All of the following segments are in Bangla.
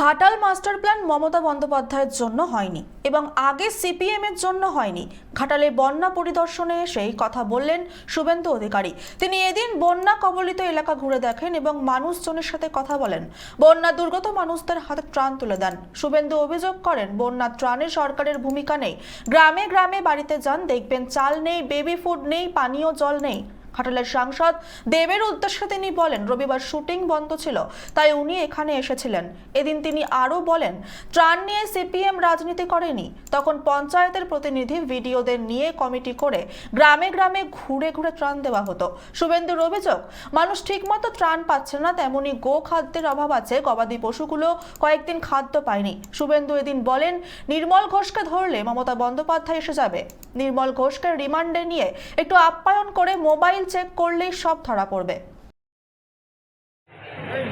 ঘাটাল মাস্টার প্ল্যান মমতা বন্দ্যোপাধ্যায়ের জন্য হয়নি এবং আগে সিপিএম এর জন্য হয়নি। ঘাটালে বন্যা পরিদর্শনে এসেই কথা বললেন শুভেন্দু অধিকারী। তিনি এদিন বন্যা কবলিত এলাকা ঘুরে দেখেন এবং মানুষজনের সাথে কথা বলেন। বন্যা দুর্গত মানুষদের হাতে ত্রাণ তুলে দেন। শুভেন্দু অভিযোগ করেন, বন্যা ত্রাণে সরকারের ভূমিকা নেই। গ্রামে গ্রামে বাড়িতে যান, দেখবেন চাল নেই বেবি ফুড নেই, পানীয় জল নেই। ঘাটালের সাংসদ দেবের উদ্দেশ্যে তিনি বলেন, রবিবার শুটিং বন্ধ ছিল, তাই উনি এখানে এসেছিলেন। এদিন তিনি আরও বলেন, ত্রাণ নিয়ে সিপিএম রাজনীতি করেনি। তখন পঞ্চায়েতের প্রতিনিধি ভিডিওদের নিয়ে কমিটি করে গ্রামে গ্রামে ঘুরে ঘুরে ত্রাণ দেওয়া হতো। শুভেন্দুর অভিযোগ, মানুষ ঠিকমতো ত্রাণ পাচ্ছে না, তেমনি গো খাদ্যের অভাব আছে, গবাদি পশুগুলো কয়েকদিন খাদ্য পায়নি। শুভেন্দু এদিন বলেন, নির্মল ঘোষকে ধরলে মমতা বন্দ্যোপাধ্যায় এসে যাবে। নির্মল ঘোষকে রিমান্ডে নিয়ে একটু আপ্যায়ন করে মোবাইল চেক করলেই সব ধরা পড়বে।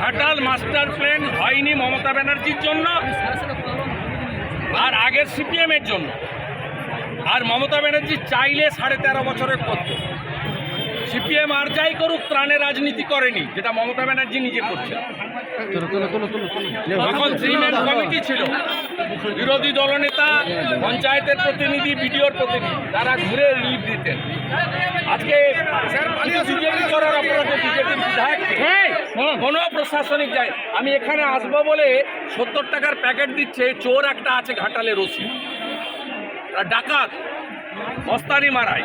ঘাটাল মাস্টার প্ল্যান হয়নি মমতা ব্যানার্জির জন্য আর আগের সিপিএম এর জন্য। আর মমতা ব্যানার্জি চাইলে সাড়ে তেরো বছরের করত সিপিএম আর যাই করুক ত্রাণের রাজনীতি করেনি, যেটা মমতা ব্যানার্জি নিজে করছে তখন থ্রি কমিটি ছিল। বিরোধী দলনেতা, পঞ্চায়েতের প্রতিনিধি, বিডিওর প্রতিনিধি, তারা ঘুরে লিড দিতেন। আজকে বিজেপি কোনো প্রশাসনিক যায়। আমি এখানে আসব বলে সত্তর টাকার প্যাকেট দিচ্ছে, চোর একটা আছে ঘাটালে রসি ডাকাত মস্তানি মারায়।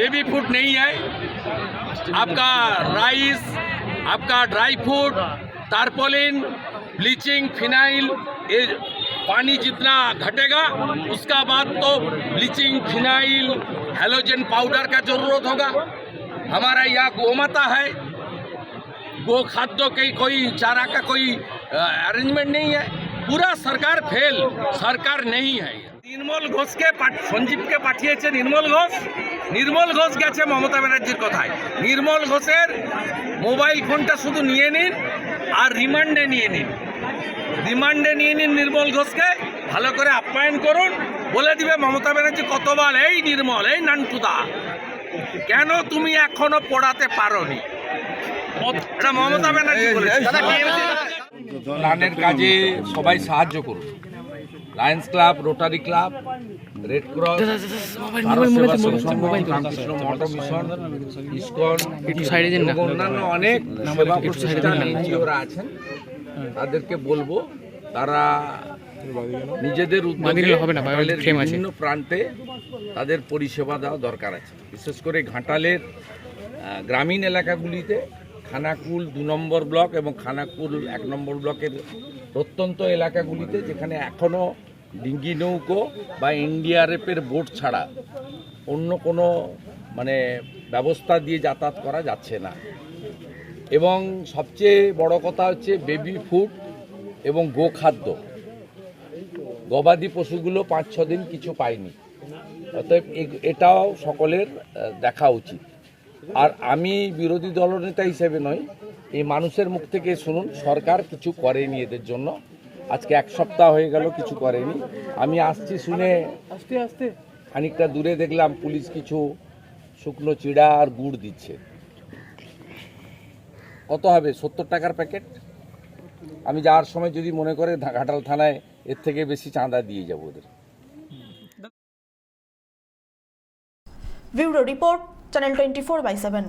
बेबी फ़ूड नहीं है। आपका राइस, आपका dry fruit, tarpaulin, bleaching, phenyl, ये पानी जितना घटेगा, उसका बाद तो ब्लीचिंग, फिनाइल, हेलोजन पाउडर का ज़रूरत होगा। हमारा यहाँ गोमाता है। गो खाद्य की कोई, चारा का कोई अरेंजमेंट नहीं है। पूरा सरकार फेल सरकार नहीं है। নির্মল ঘোষকে সঞ্জীবকে পাঠিয়েছে নির্মল ঘোষ নির্মল ঘোষ গেছে মমতা ব্যানার্জির কথায় নির্মল ঘোষের মোবাইল ফোনটা শুধু নিয়ে নিন আর রিমান্ডে নিয়ে নিন রিমান্ডে নিয়ে নিন নির্মল ঘোষকে ভালো করে আপ্যায়ন করুন বলে দিবে মমতা ব্যানার্জি কতবার এই নির্মল এই নানটুদা কেন তুমি এখনও পড়াতে পারোনি এটা মমতা ব্যানার্জি বলেছে প্ল্যানের কাজে সবাই সাহায্য করুন Lions Club Rotary Club Red Cross Bharat Sevashram Sangha, Ramakrishna Math Mission ISKCON অন্যান্য অনেক সেবা প্রতিষ্ঠান এনজিওরা আছেন। তাদেরকে বলব তারা নিজেদের উদ্যোগে বিভিন্ন প্রান্তে তাদের পরিষেবা দেওয়া দরকার আছে। বিশেষ করে ঘাটালের গ্রামীণ এলাকাগুলিতে খানাকুল দু নম্বর ব্লক এবং খানাকুল এক নম্বর ব্লকের প্রত্যন্ত এলাকাগুলিতে যেখানে এখনও ডিঙ্গি নৌকো বা এনডিআরএফের বোট ছাড়া অন্য কোনো মানে ব্যবস্থা দিয়ে যাতায়াত করা যাচ্ছে না। এবং সবচেয়ে বড় কথা হচ্ছে বেবি ফুড এবং গোখাদ্য। গবাদি পশুগুলো পাঁচ, ছ দিন কিছু পায়নি। অতএব এটাও সকলের দেখা উচিত। আর আমি বিরোধী দলনেতা হিসেবে নয় এই মানুষের মুখ থেকে শুনুন, সরকার কিছু করেনি এদের জন্য। আজকে এক সপ্তাহ হয়ে গেল কিছু করেনি। আমি আসছি শুনে আস্তে আস্তে। খানিকটা দূরে দেখলাম পুলিশ কিছু শুকনো চিড়া আর গুড় দিচ্ছে। কত হবে? সত্তর টাকার প্যাকেট? আমি যাওয়ার সময় যদি মনে করে ঘাটাল থানায় এর থেকে বেশি চাঁদা দিয়ে যাব ওদের। Bureau report channel twenty four by seven.